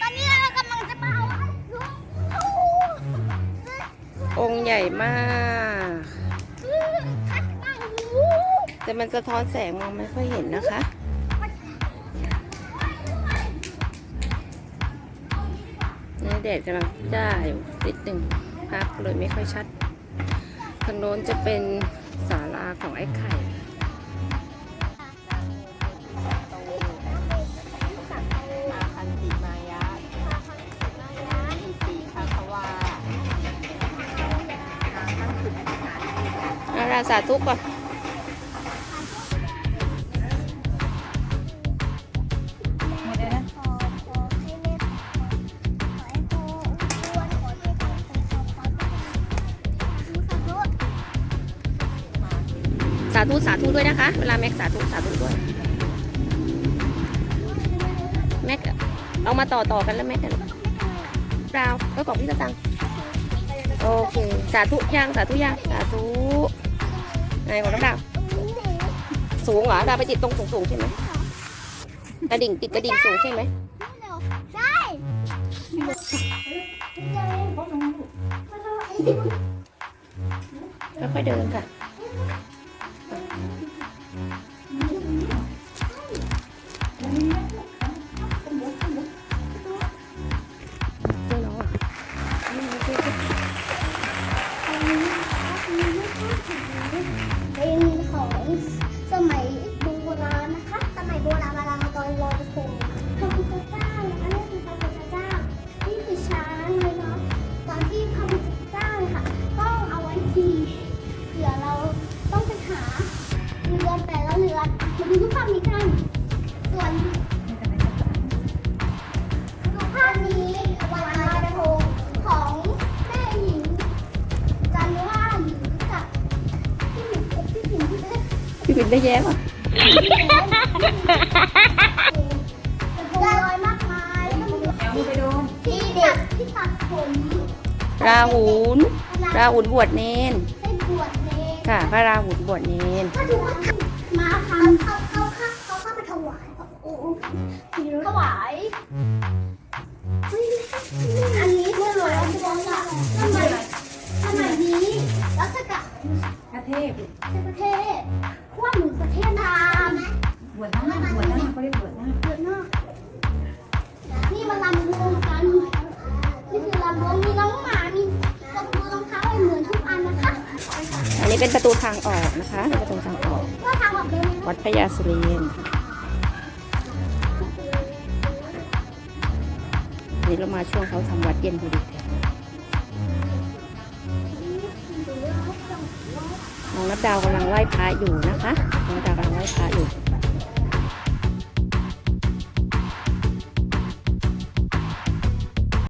ตอนนี้เรากำลังจะมาเอาให้ลุงเองค์ใหญ่มาก แต่มันสะท้อนแสงมองไม่ค่อยเห็นนะคะ นี่แดดกำลังจ้าอยู่นิดหนึ่งภาพเลยไม่ค่อยชัด ทางโน้นจะเป็นศาลาของไอ้ไข่ ขอขอขอสาธุสาธุสาธุด้วยนะคะ เวลาแม็กสาธุสาธุด้วย แม็กเอามาต่อต่อกันแล้วแม็กกันราวก็กล่องพี่ตะตังโอเค สาธุยังสาธุยังสาธุ ไหนของน้ำดาวสูงเหรอดาวไปติดตรงสูงสูงใช่ไหมกระดิ่งติดกระดิ่งสูงใช่ไหมใช่ค่อยๆเดินค่ะ พี่บินได้แย้มอะพี่เด็กที่ตัดผมราหูนราหูนบวชเนนได้บวชเนรค่ะ พระราหูนบวชเนนถ้าถือว่ามาทำเขาเขาเขาเขาเข้ามาถวายพระองค์ถวายอันนี้คือหลวงพ่อละสมัยสมัยนี้รัชกาลพระเทพ เป็นประตูทางออกนะคะเป็นประตูทางออกว่าทางออกเดินไหมวัดพระยาสุเรนอันนี้เรามาช่วงเขาทำวัดเย็นพอดีน้องนับดาวกำลังไหว้พระอยู่นะคะน้องนับดาวกำลังไหว้พระอยู่